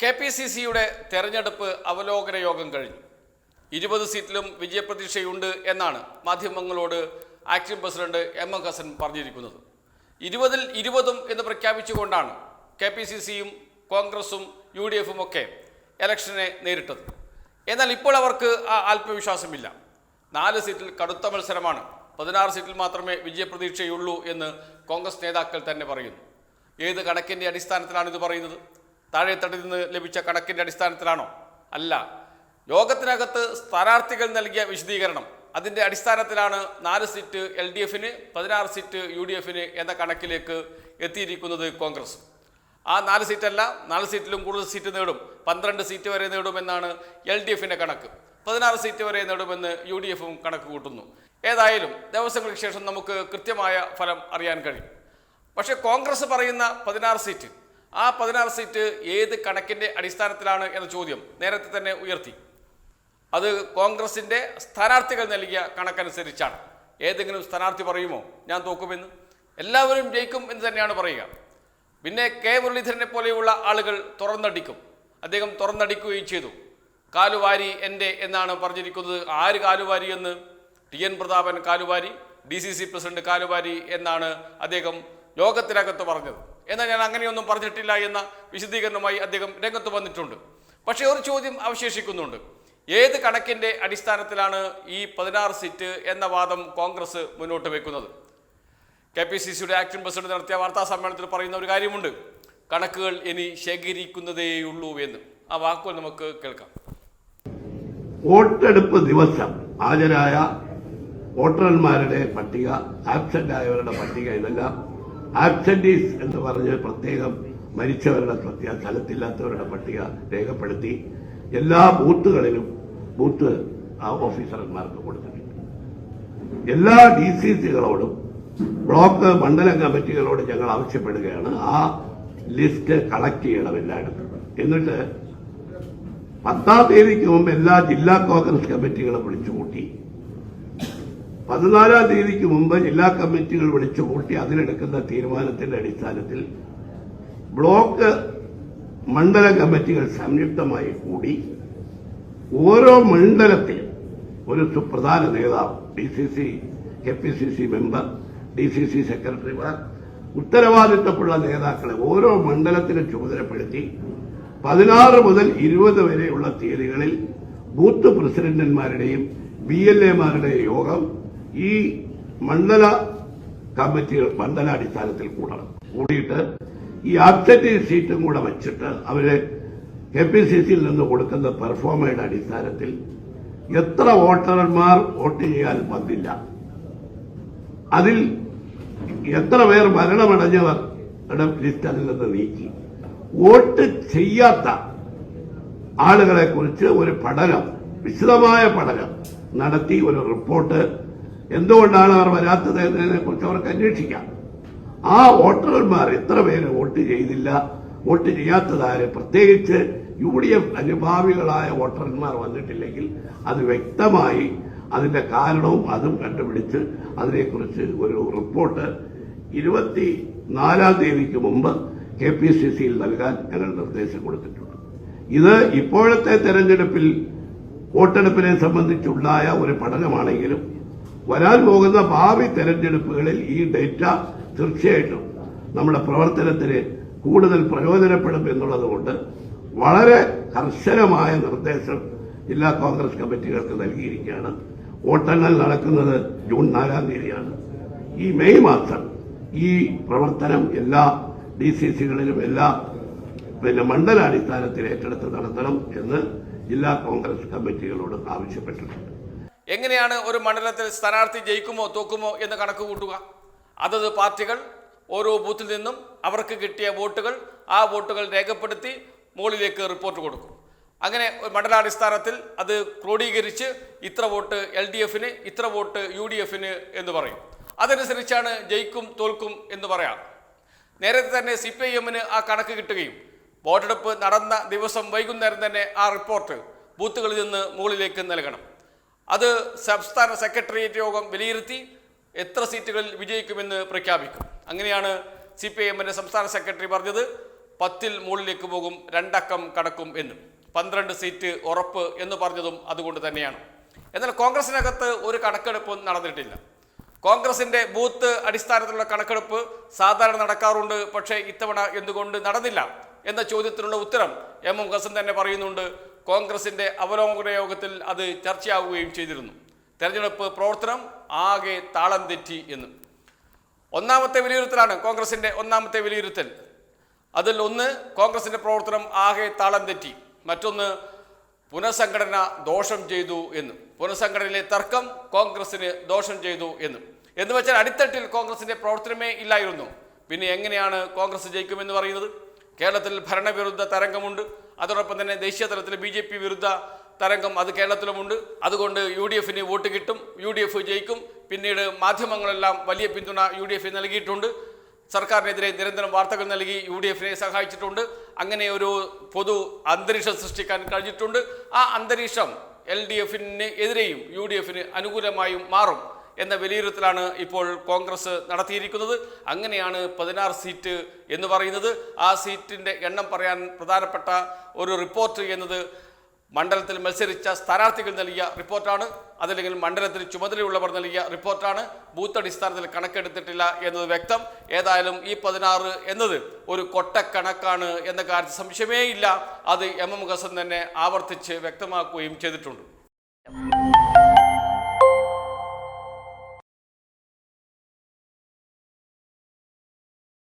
K P C സിയുടെ തെരഞ്ഞെടുപ്പ് അവലോകന യോഗം കഴിഞ്ഞു. ഇരുപത് സീറ്റിലും വിജയപ്രതീക്ഷയുണ്ട് എന്നാണ് മാധ്യമങ്ങളോട് acting president M M Hassan പറഞ്ഞിരിക്കുന്നത്. ഇരുപതിൽ ഇരുപതും എന്ന് പ്രഖ്യാപിച്ചുകൊണ്ടാണ് കെ പി സി സിയും കോൺഗ്രസും യു ഡി എഫും ഒക്കെ ഇലക്ഷനെ നേരിട്ടത്. എന്നാൽ ഇപ്പോൾ അവർക്ക് ആ ആത്മവിശ്വാസമില്ല. നാല് സീറ്റിൽ കടുത്ത മത്സരമാണ്. പതിനാറ് സീറ്റിൽ മാത്രമേ വിജയപ്രതീക്ഷയുള്ളൂ എന്ന് കോൺഗ്രസ് നേതാക്കൾ തന്നെ പറയുന്നു. ഏത് കണക്കിന്റെ അടിസ്ഥാനത്തിലാണ് ഇത് പറയുന്നത്? താഴെത്തട്ടിൽ നിന്ന് ലഭിച്ച കണക്കിന്റെ അടിസ്ഥാനത്തിലാണോ? അല്ല. യോഗത്തിനകത്ത് സ്ഥാനാർത്ഥികൾ നൽകിയ വിശദീകരണം. അതിന്റെ അടിസ്ഥാനത്തിലാണ് നാല് സീറ്റ് എൽ ഡി എഫിന് പതിനാറ് സീറ്റ് യു ഡി എഫിന് എന്ന കണക്കിലേക്ക് എത്തിയിരിക്കുന്നത് കോൺഗ്രസ്. ആ നാല് സീറ്റല്ല നാല് സീറ്റിലും കൂടുതൽ സീറ്റ് നേടും. പന്ത്രണ്ട് സീറ്റ് വരെ നേടുമെന്നാണ് എൽ ഡി എഫിന്റെ കണക്ക്. പതിനാറ് സീറ്റ് വരെ നേടുമെന്ന് യു ഡി എഫും കണക്ക് കൂട്ടുന്നു. ഏതായാലും ദിവസങ്ങൾക്ക് ശേഷം നമുക്ക് കൃത്യമായ ഫലം അറിയാൻ കഴിയും. പക്ഷേ കോൺഗ്രസ് പറയുന്ന പതിനാറ് സീറ്റ് ആ പതിനാറ് സീറ്റ് ഏത് കണക്കിന്റെ അടിസ്ഥാനത്തിലാണ് എന്ന ചോദ്യം നേരത്തെ തന്നെ ഉയർത്തി. അത് കോൺഗ്രസിന്റെ സ്ഥാനാർത്ഥികൾ നൽകിയ കണക്കനുസരിച്ചാണ്. ഏതെങ്കിലും സ്ഥാനാർത്ഥി പറയുമോ ഞാൻ തോക്കുമെന്ന് എല്ലാവരും ജയിക്കും എന്ന് തന്നെയാണ് പറയുക. പിന്നെ കെ മുരളീധരനെ പോലെയുള്ള ആളുകൾ തുറന്നടിക്കും. അദ്ദേഹം തുറന്നടിക്കുകയും ചെയ്തു. കാലുവാരി എന്റെ എന്നാണ് പറഞ്ഞിരിക്കുന്നത്. ആര് കാലുവാരി എന്ന്? ടി എൻ പ്രതാപൻ കാലുവാരി ഡി സി സി പ്രസിഡന്റ് കാലുവാരി എന്നാണ് അദ്ദേഹം യോഗത്തിനകത്ത് പറഞ്ഞത്. എന്നാൽ ഞാൻ അങ്ങനെയൊന്നും പറഞ്ഞിട്ടില്ല എന്ന വിശദീകരണവുമായി അദ്ദേഹം രംഗത്ത് വന്നിട്ടുണ്ട്. പക്ഷേ ഒരു ചോദ്യം അവശേഷിക്കുന്നുണ്ട്. ഏത് കണക്കിന്റെ അടിസ്ഥാനത്തിലാണ് ഈ പതിനാറ് സീറ്റ് എന്ന വാദം കോൺഗ്രസ് മുന്നോട്ട് വെക്കുന്നത്? കെ പി സി സിയുടെ ആക്ടിംഗ് പ്രസിഡന്റ് നടത്തിയ വാർത്താ സമ്മേളനത്തിൽ പറയുന്ന ഒരു കാര്യമുണ്ട്. കണക്കുകൾ ഇനി ശേഖരിക്കുന്നതേയുള്ളൂ എന്ന്. ആ വാക്കുകൾ നമുക്ക് കേൾക്കാം. വോട്ടെടുപ്പ് ദിവസം ഹാജരായ വോട്ടർമാരുടെ പട്ടിക ആബ്സെന്റ് ആയവരുടെ പട്ടിക ഇതെല്ലാം ആബ്സെന്റീസ് എന്ന് പറഞ്ഞ് പ്രത്യേകം മരിച്ചവരുടെ പ്രത്യേക സ്ഥലത്തില്ലാത്തവരുടെ പട്ടിക രേഖപ്പെടുത്തി എല്ലാ ബൂത്തുകളിലും ബൂത്ത് ഓഫീസർമാർക്ക് കൊടുത്തിട്ടുണ്ട്. എല്ലാ ഡി സി സികളോടും ബ്ലോക്ക് മണ്ഡലം കമ്മിറ്റികളോടും ഞങ്ങൾ ആവശ്യപ്പെടുകയാണ്. ആ ലിസ്റ്റ് കളക്ട് ചെയ്യണം എല്ലായിടത്തും. എന്നിട്ട് പത്താം തീയതിക്ക് മുമ്പ് എല്ലാ ജില്ലാ കോൺഗ്രസ് കമ്മിറ്റികളും വിളിച്ചുകൂട്ടി. പതിനാലാം തീയതിക്ക് മുമ്പ് ജില്ലാ കമ്മിറ്റികൾ വിളിച്ചു കൂട്ടി അതിലെടുക്കുന്ന തീരുമാനത്തിന്റെ അടിസ്ഥാനത്തിൽ ബ്ലോക്ക് മണ്ഡല കമ്മിറ്റികൾ സംയുക്തമായി കൂടി ഓരോ മണ്ഡലത്തിലും ഒരു സുപ്രധാന നേതാവ് D C C K P C C member D C C സെക്രട്ടറിമാർ ഉത്തരവാദിത്തമുള്ള നേതാക്കളെ ഓരോ മണ്ഡലത്തിനും ചുമതലപ്പെടുത്തി പതിനാറ് മുതൽ ഇരുപത് വരെയുള്ള തീയതികളിൽ ബൂത്ത് പ്രസിഡന്റന്മാരുടെയും ബി എൽ എമാരുടെയും യോഗം ഈ മണ്ഡല കമ്മിറ്റികൾ മണ്ഡലാടിസ്ഥാനത്തിൽ കൂടണം. കൂടിയിട്ട് ഈ ആബ്സെന്റ് സീറ്റും കൂടെ വച്ചിട്ട് അവരെ കെ പി സി സിയിൽ നിന്ന് കൊടുക്കുന്ന പെർഫോമയുടെ അടിസ്ഥാനത്തിൽ എത്ര വോട്ടർമാർ വോട്ട് ചെയ്യാൻ വന്നില്ല അതിൽ എത്ര പേർ മരണമടഞ്ഞവർ ലിസ്റ്റ് അതിൽ നിന്ന് നീക്കി. വോട്ട് ചെയ്യാത്ത ആളുകളെ കുറിച്ച് ഒരു പഠനം വിശദമായ പഠനം നടത്തി ഒരു റിപ്പോർട്ട് എന്തുകൊണ്ടാണ് അവർ വരാത്തത് എന്നതിനെ കുറിച്ച് അവർക്ക് അന്വേഷിക്കാം. ആ വോട്ടർമാർ എത്ര പേര് വോട്ട് ചെയ്തില്ല. വോട്ട് ചെയ്യാത്തതാരെ പ്രത്യേകിച്ച് യു ഡി എഫ് അനുഭാവികളായ വോട്ടർമാർ വന്നിട്ടില്ലെങ്കിൽ അത് വ്യക്തമായി അതിന്റെ കാരണവും അതും കണ്ടുപിടിച്ച് അതിനെക്കുറിച്ച് ഒരു റിപ്പോർട്ട് ഇരുപത്തി നാലാം തീയതിക്ക് മുമ്പ് കെ പി സി സിയിൽ നൽകാൻ ഞങ്ങൾ നിർദ്ദേശം കൊടുത്തിട്ടുണ്ട്. ഇത് ഇപ്പോഴത്തെ തെരഞ്ഞെടുപ്പിൽ വോട്ടെടുപ്പിനെ സംബന്ധിച്ചുണ്ടായ ഒരു പഠനമാണെങ്കിലും വരാൻ പോകുന്ന ഭാവി തെരഞ്ഞെടുപ്പുകളിൽ ഈ ഡേറ്റ തീർച്ചയായിട്ടും നമ്മുടെ പ്രവർത്തനത്തിന് കൂടുതൽ പ്രയോജനപ്പെടും എന്നുള്ളതുകൊണ്ട് വളരെ കർശനമായ നിർദ്ദേശം ജില്ലാ കോൺഗ്രസ് കമ്മിറ്റികൾക്ക് നൽകിയിരിക്കുകയാണ്. വോട്ടെണ്ണൽ നടക്കുന്നത് ജൂൺ നാലാം തീയതിയാണ്. ഈ മെയ് മാസം ഈ പ്രവർത്തനം എല്ലാ ഡി സി സികളിലും എല്ലാ പിന്നെ മണ്ഡലാടിസ്ഥാനത്തിൽ ഏറ്റെടുത്ത് നടത്തണം എന്ന് ജില്ലാ കോൺഗ്രസ് കമ്മിറ്റികളോട് ആവശ്യപ്പെട്ടിട്ടുണ്ട്. എങ്ങനെയാണ് ഒരു മണ്ഡലത്തിൽ സ്ഥാനാർത്ഥി ജയിക്കുമോ തോക്കുമോ എന്ന് കണക്ക് കൂട്ടുക. അതത് പാർട്ടികൾ ഓരോ ബൂത്തിൽ നിന്നും അവർക്ക് കിട്ടിയ വോട്ടുകൾ ആ വോട്ടുകൾ രേഖപ്പെടുത്തി മുകളിലേക്ക് റിപ്പോർട്ട് കൊടുക്കും. അങ്ങനെ മണ്ഡലാടിസ്ഥാനത്തിൽ അത് ക്രോഡീകരിച്ച് ഇത്ര വോട്ട് എൽ ഡി എഫിന് ഇത്ര വോട്ട് യു ഡി എഫിന് എന്ന് പറയും. അതനുസരിച്ചാണ് ജയിക്കും തോൽക്കും എന്ന് പറയാം. നേരത്തെ തന്നെ സി പി ഐ എമ്മിന് ആ കണക്ക് കിട്ടുകയും വോട്ടെടുപ്പ് നടന്ന ദിവസം വൈകുന്നേരം തന്നെ ആ റിപ്പോർട്ട് ബൂത്തുകളിൽ നിന്ന് മുകളിലേക്ക് നൽകണം. അത് സംസ്ഥാന സെക്രട്ടേറിയറ്റ് യോഗം വിലയിരുത്തി എത്ര സീറ്റുകളിൽ വിജയിക്കുമെന്ന് പ്രഖ്യാപിക്കും. അങ്ങനെയാണ് സി പി ഐ എമ്മിന്റെ സംസ്ഥാന സെക്രട്ടറി പറഞ്ഞത് പത്തിൽ മുകളിലേക്ക് പോകും രണ്ടക്കം കടക്കും എന്നും. പന്ത്രണ്ട് സീറ്റ് ഉറപ്പ് എന്ന് പറഞ്ഞതും അതുകൊണ്ട് തന്നെയാണ്. എന്നാൽ കോൺഗ്രസിനകത്ത് ഒരു കണക്കെടുപ്പും നടന്നിട്ടില്ല. കോൺഗ്രസിന്റെ ബൂത്ത് അടിസ്ഥാനത്തിലുള്ള കണക്കെടുപ്പ് സാധാരണ നടക്കാറുണ്ട് പക്ഷേ ഇത്തവണ എന്തുകൊണ്ട് നടന്നില്ല എന്ന ചോദ്യത്തിനുള്ള ഉത്തരം എം എം ഹസൻ തന്നെ പറയുന്നുണ്ട്. കോൺഗ്രസിന്റെ അവലോകന യോഗത്തിൽ അത് ചർച്ചയാവുകയും ചെയ്തിരുന്നു. തെരഞ്ഞെടുപ്പ് പ്രവർത്തനം ആകെ താളം തെറ്റി എന്ന്. ഒന്നാമത്തെ വിലയിരുത്തലാണ് കോൺഗ്രസിന്റെ ഒന്നാമത്തെ വിലയിരുത്തൽ. അതിൽ ഒന്ന് കോൺഗ്രസിന്റെ പ്രവർത്തനം ആകെ താളം തെറ്റി. മറ്റൊന്ന് പുനഃസംഘടന ദോഷം ചെയ്തു എന്ന്. പുനഃസംഘടനയിലെ തർക്കം കോൺഗ്രസിന് ദോഷം ചെയ്തു എന്ന്. എന്ന് വെച്ചാൽ അടിത്തട്ടിൽ കോൺഗ്രസിന്റെ പ്രവർത്തനമേ ഇല്ലായിരുന്നു. പിന്നെ എങ്ങനെയാണ് കോൺഗ്രസ് ജയിക്കുമെന്ന് പറയുന്നത്? കേരളത്തിൽ ഭരണവിരുദ്ധ തരംഗമുണ്ട്. അതോടൊപ്പം തന്നെ ദേശീയ തലത്തിൽ ബി ജെ പി വിരുദ്ധ തരംഗം അത് കേരളത്തിലുമുണ്ട്. അതുകൊണ്ട് യു ഡി എഫിന് വോട്ട് കിട്ടും യു ഡി എഫ് ജയിക്കും. പിന്നീട് മാധ്യമങ്ങളെല്ലാം വലിയ പിന്തുണ യു ഡി എഫിന് നൽകിയിട്ടുണ്ട്. സർക്കാരിനെതിരെ നിരന്തരം വാർത്തകൾ നൽകി യു ഡി എഫിനെ സഹായിച്ചിട്ടുണ്ട്. അങ്ങനെ ഒരു പൊതു അന്തരീക്ഷം സൃഷ്ടിക്കാൻ കഴിഞ്ഞിട്ടുണ്ട്. ആ അന്തരീക്ഷം എൽ ഡി എഫിന് എതിരെയും യു ഡി എഫിന് അനുകൂലമായും മാറും. എന്ന വിലയിരുത്തലാണ് ഇപ്പോൾ കോൺഗ്രസ് നടത്തിയിരിക്കുന്നത്. അങ്ങനെയാണ് പതിനാറ് സീറ്റ് എന്ന് പറയുന്നത്. ആ സീറ്റിന്റെ എണ്ണം പറയാൻ പ്രധാനപ്പെട്ട ഒരു റിപ്പോർട്ട് എന്നത് മണ്ഡലത്തിൽ മത്സരിച്ച സ്ഥാനാർത്ഥികൾ നൽകിയ റിപ്പോർട്ടാണ്. അതല്ലെങ്കിൽ മണ്ഡലത്തിൽ ചുമതലയുള്ളവർ നൽകിയ റിപ്പോർട്ടാണ്. ബൂത്ത് അടിസ്ഥാനത്തിൽ കണക്കെടുത്തിട്ടില്ല എന്നത് വ്യക്തം. ഏതായാലും ഈ പതിനാറ് എന്നത് ഒരു കൊട്ടക്കണക്കാണ് എന്ന കാര്യത്തിൽ സംശയമേ ഇല്ല അത് എം എം ഹസൻ തന്നെ ആവർത്തിച്ച് വ്യക്തമാക്കുകയും ചെയ്തിട്ടുണ്ട്.